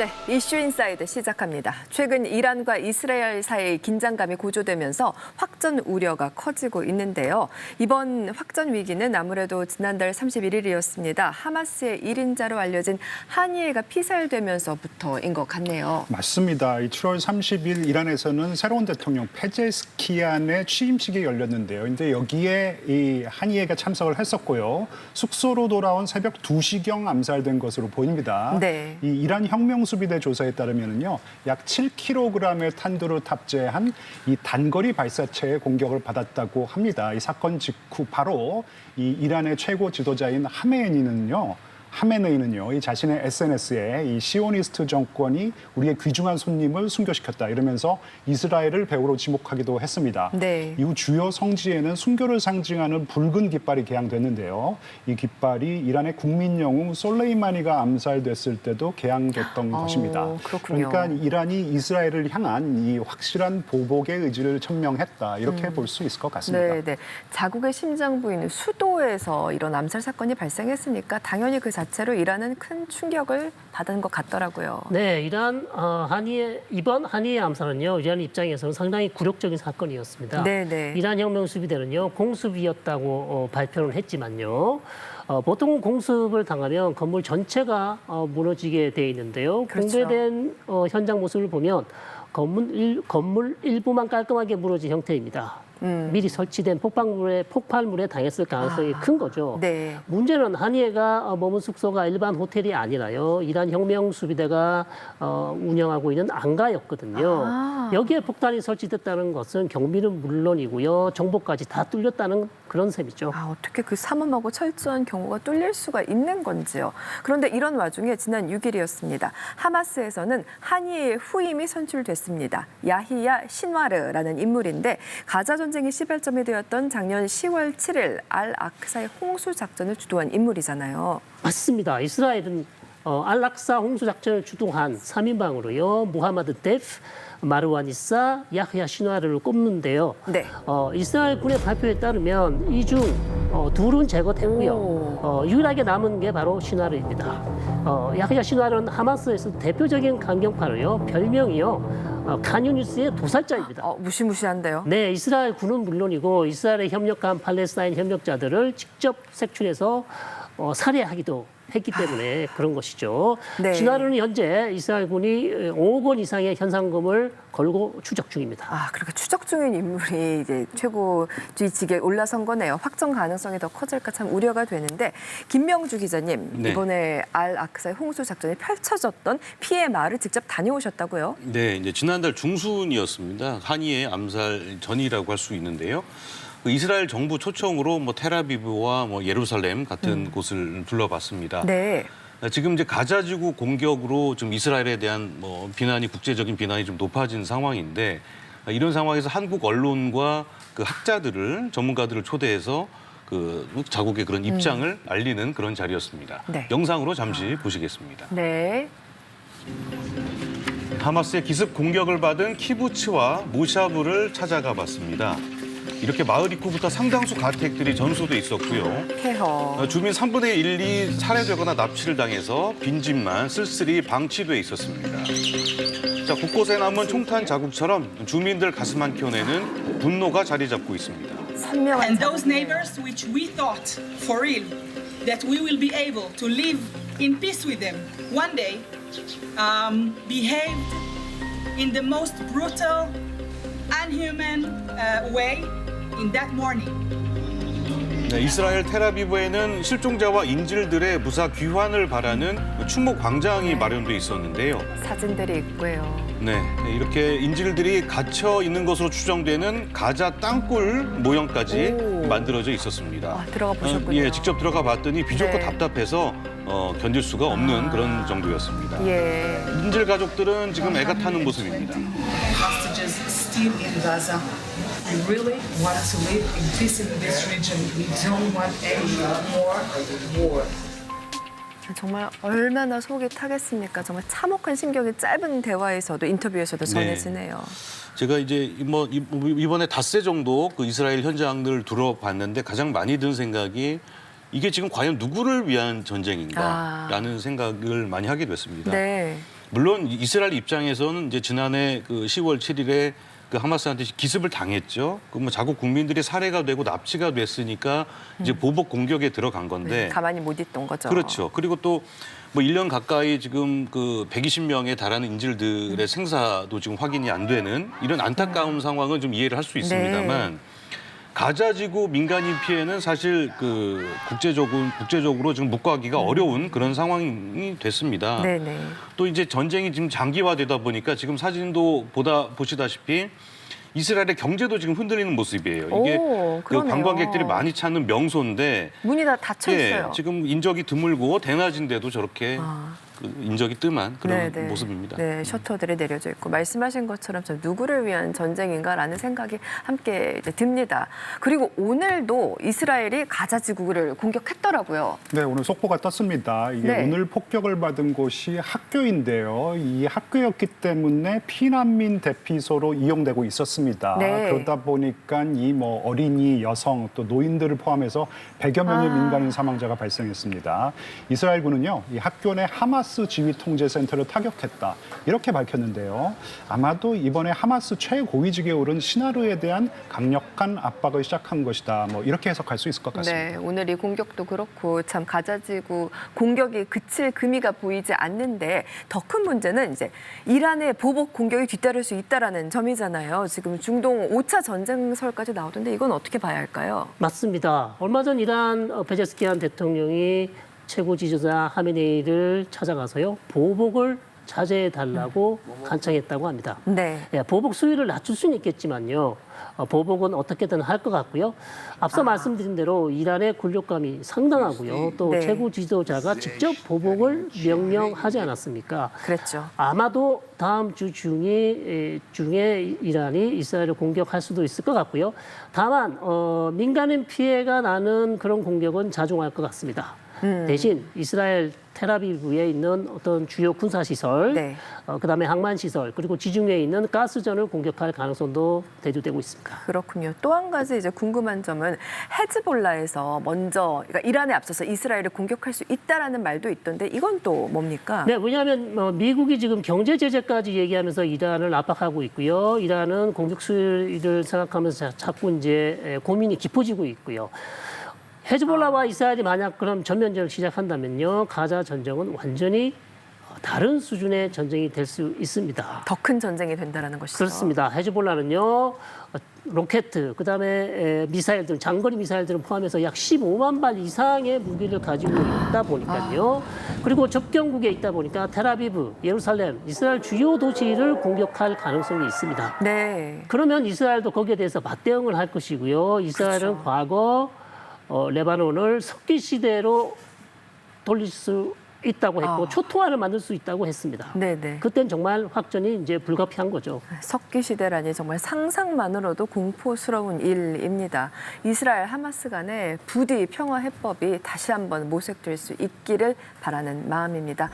네, 이슈 인사이드 시작합니다. 최근 이란과 이스라엘 사이 긴장감이 고조되면서 확전 우려가 커지고 있는데요. 이번 확전 위기는 아무래도 지난달 31일이었습니다. 하마스의 1인자로 알려진 하니에가 피살되면서부터인 것 같네요. 맞습니다. 이 7월 30일 이란에서는 새로운 대통령 페제스키안의 취임식이 열렸는데요. 근데 여기에 이 한이에가 참석을 했었고요. 숙소로 돌아온 새벽 2시경 암살된 것으로 보입니다. 네. 이 이란 혁명 수비대 조사에 따르면요. 약 7kg의 탄두를 탑재한 이 단거리 발사체의 공격을 받았다고 합니다. 이 사건 직후 바로 이 이란의 최고 지도자인 하메니는요. 하메네이는요, 이 자신의 SNS에 이 시오니스트 정권이 우리의 귀중한 손님을 순교시켰다 이러면서 이스라엘을 배후로 지목하기도 했습니다. 네. 이후 주요 성지에는 순교를 상징하는 붉은 깃발이 개양됐는데요. 이 깃발이 이란의 국민 영웅 솔레이마니가 암살됐을 때도 개양됐던 어, 것입니다. 그렇군요. 그러니까 이란이 이스라엘을 향한 이 확실한 보복의 의지를 천명했다 이렇게 볼수 있을 것 같습니다. 네, 네. 자국의 심장 부인 수도에서 이런 암살 사건이 발생했으니까 당연히 그 자체로 이란은 큰 충격을 받은 것 같더라고요. 네, 이란 어, 한이의 이번 한이의 암살은요 이란 입장에서는 상당히 굴욕적인 사건이었습니다. 네, 네. 이란 혁명 수비대는요 공습이었다고 어, 발표를 했지만요. 어, 보통 공습을 당하면 건물 전체가 어, 무너지게 돼 있는데요. 그렇죠. 공개된 어, 현장 모습을 보면 건물, 일, 건물 일부만 깔끔하게 무너진 형태입니다. 음. 미리 설치된 폭발물에 폭발물에 당했을 가능성이 큰 거죠. 네. 문제는 한이에가 어, 머문 숙소가 일반 호텔이 아니라요. 이란 혁명 수비대가 어, 운영하고 있는 안가였거든요. 아. 여기에 폭탄이 설치됐다는 것은 경비는 물론이고요. 정보까지 다 뚫렸다는 그런 셈이죠. 아, 어떻게 그 삼엄하고 철저한 경우가 뚫릴 수가 있는 건지요. 그런데 이런 와중에 지난 6일이었습니다. 하마스에서는 한이의 후임이 선출됐습니다. 야히야 신와르라는 인물인데 가자 전 쟁의 시발점이 되었던 작년 10월 7일 알 아크사의 홍수 작전을 주도한 인물이잖아요. 맞습니다. 이스라엘은 어, 알락사 홍수 작전을 주도한 3인방으로요. 무하마드 데프, 마르와니사, 야흐야 신화를 꼽는데요. 네. 어, 이스라엘 군의 발표에 따르면 이중 어, 둘은 제거됐고요. 오. 어, 유일하게 남은 게 바로 신화르입니다. 어, 야흐야 신화르는 하마스에서 대표적인 강경파로요. 별명이요. 어, 카뉴니스의 도살자입니다. 어, 무시무시한데요. 네, 이스라엘 군은 물론이고 이스라엘에 협력한 팔레스타인 협력자들을 직접 색출해서 어, 살해하기도 했기 때문에 그런 것이죠. 네. 진화르는 현재 이스라엘군이 5억 원 이상의 현상금을 걸고 추적 중입니다. 아, 그렇게 추적 중인 인물이 이제 최고 지직에 올라선 거네요. 확정 가능성이 더 커질까 참 우려가 되는데 김명주 기자님 네. 이번에 알 아크사의 홍수 작전이 펼쳐졌던 피해 마을을 직접 다녀오셨다고요? 네, 이제 지난달 중순이었습니다. 한이의 암살 전이라고 할 수 있는데요. 그 이스라엘 정부 초청으로 뭐 테라비브와 뭐 예루살렘 같은 곳을 둘러봤습니다. 네. 지금 이제 가자지구 공격으로 좀 이스라엘에 대한 뭐 비난이 국제적인 비난이 좀 높아진 상황인데 이런 상황에서 한국 언론과 그 학자들을 전문가들을 초대해서 그 자국의 그런 입장을 알리는 그런 자리였습니다. 네. 영상으로 잠시 보시겠습니다. 네. 하마스의 기습 공격을 받은 키부츠와 모샤브를 찾아가 봤습니다. 이렇게 마을 입구부터 상당수 가택들이 전소돼 있었고요. 폐허. 어, 주민 3분의 1 이 살해되거나 납치를 당해서 빈집만 쓸쓸히 방치돼 있었습니다. 자, 곳곳에 남은 총탄 자국처럼 주민들 가슴 한 켠에는 분노가 자리 잡고 있습니다. 선명한 And those neighbors which we thought for real that we will be able to live in peace with them one day um, behaved in the most brutal, unhuman uh, way in that morning. 네, 이스라엘 테라비브에는 실종자와 인질들의 무사 귀환을 바라는 추모 광장이 마련돼 있었는데요. 사진들이 있고요. 네, 이렇게 인질들이 갇혀 있는 것으로 추정되는 가자 땅굴 모형까지 오. 만들어져 있었습니다. 아, 들어가 보셨군요. 예, 직접 들어가 봤더니 비좁고 네. 답답해서 어, 견딜 수가 없는 아. 그런 정도였습니다. 예. 인질 가족들은 지금 애가 타는 모습입니다. Still in Gaza. We really want to live in peace in this region. We don't want any more war. 정말 얼마나 속이 타겠습니까? 정말 참혹한 심경이 짧은 대화에서도 인터뷰에서도 전해지네요. 제가 이제 뭐 이- 이번에 닷새 정도 그 이스라엘 현장들 둘러봤는데 가장 많이 든 생각이 이게 지금 과연 누구를 위한 전쟁인가라는 생각을 많이 하게 됐습니다. 네. 물론 이스라엘 입장에서는 이제 지난해 그 10월 7일에 그 하마스한테 기습을 당했죠. 그뭐 자국 국민들이 살해가 되고 납치가 됐으니까 이제 보복 공격에 들어간 건데 네, 가만히 못 있던 거죠. 그렇죠. 그리고 또 뭐 1년 가까이 지금 그 120명에 달하는 인질들의 생사도 지금 확인이 안 되는 이런 안타까운 상황은 좀 이해를 할 수 있습니다만 가자 지구 민간인 피해는 사실 그 국제적으로 국제적으로 지금 묵과하기가 어려운 그런 상황이 됐습니다. 네네. 또 이제 전쟁이 지금 장기화되다 보니까 지금 사진도 보다 보시다시피 이스라엘의 경제도 지금 흔들리는 모습이에요. 이게 오, 그. 관광객들이 많이 찾는 명소인데 문이 다 닫혀 있어요. 예, 지금 인적이 드물고 대낮인데도 저렇게 아. 그 인적이 뜸한 그런 네네. 모습입니다. 네, 셔터들이 내려져 있고 말씀하신 것처럼 좀 누구를 위한 전쟁인가라는 생각이 함께 이제 듭니다. 그리고 오늘도 이스라엘이 가자 지구를 공격했더라고요. 네, 오늘 속보가 떴습니다. 이게 네. 오늘 폭격을 받은 곳이 학교인데요. 이 학교였기 때문에 피난민 대피소로 이용되고 있었습니다. 네. 그러다 보니까 이 뭐 어린이, 여성, 또 노인들을 포함해서 100여 명의 아. 민간인 사망자가 발생했습니다. 이스라엘군은요, 이 학교 내 하마스 지휘 통제 센터를 타격했다. 이렇게 밝혔는데요. 아마도 이번에 하마스 최고위직에 오른 시나르에 대한 강력한 압박을 시작한 것이다. 뭐 이렇게 해석할 수 있을 것 같습니다. 네, 오늘 이 공격도 그렇고 참 가자지구 공격이 그칠 금이가 보이지 않는데 더 큰 문제는 이제 이란의 보복 공격이 뒤따를 수 있다라는 점이잖아요. 지금 중동 5차 전쟁설까지 나오던데 이건 어떻게 봐야 할까요? 맞습니다. 얼마 전 이란 어, 베제스키안 대통령이 최고 지도자 하메네이를 찾아가서요 보복을 자제해 달라고 간청했다고 합니다. 네. 예, 보복 수위를 낮출 수는 있겠지만요. 어, 보복은 어떻게든 할 것 같고요. 앞서 말씀드린 대로 이란의 굴욕감이 상당하고요. 또 네. 최고 지도자가 직접 보복을 명령하지 않았습니까? 그랬죠. 아마도 다음 주 중에, 에, 중에 이란이 이스라엘을 공격할 수도 있을 것 같고요. 다만 어, 민간인 피해가 나는 그런 공격은 자중할 것 같습니다. 음. 대신 이스라엘 테라비브에 있는 어떤 주요 군사 시설, 네. 어, 그다음에 항만 시설, 그리고 지중해에 있는 가스전을 공격할 가능성도 대두되고 있습니다. 그렇군요. 또 한 가지 이제 궁금한 점은 헤즈볼라에서 먼저 그러니까 이란에 앞서서 이스라엘을 공격할 수 있다라는 말도 있던데 이건 또 뭡니까? 네, 왜냐하면 뭐 미국이 지금 경제 제재까지 얘기하면서 이란을 압박하고 있고요. 이란은 공격 수위를 생각하면서 자- 자꾸 이제 에, 고민이 깊어지고 있고요. 헤즈볼라와 이스라엘이 만약 그럼 전면전을 시작한다면요, 가자 전쟁은 완전히 어, 다른 수준의 전쟁이 될 수 있습니다. 더 큰 전쟁이 된다라는 것이죠. 그렇습니다. 헤즈볼라는요, 어, 로켓, 그다음에 에, 미사일들, 장거리 미사일 들을 포함해서 약 15만 발 이상의 무기를 가지고 있다 보니까요. 그리고 접경국에 있다 보니까 테라비브, 예루살렘, 이스라엘 주요 도시를 공격할 가능성이 있습니다. 네. 그러면 이스라엘도 거기에 대해서 맞대응을 할 것이고요. 이스라엘은 그렇죠. 과거 어, 레바논을 석기 시대로 돌릴 수 있다고 했고 아. 초토화를 만들 수 있다고 했습니다. 네네. 그땐 정말 확전이 이제 불가피한 거죠. 석기 시대라니 정말 상상만으로도 공포스러운 일입니다. 이스라엘 하마스 간의 부디 평화 해법이 다시 한번 모색될 수 있기를 바라는 마음입니다.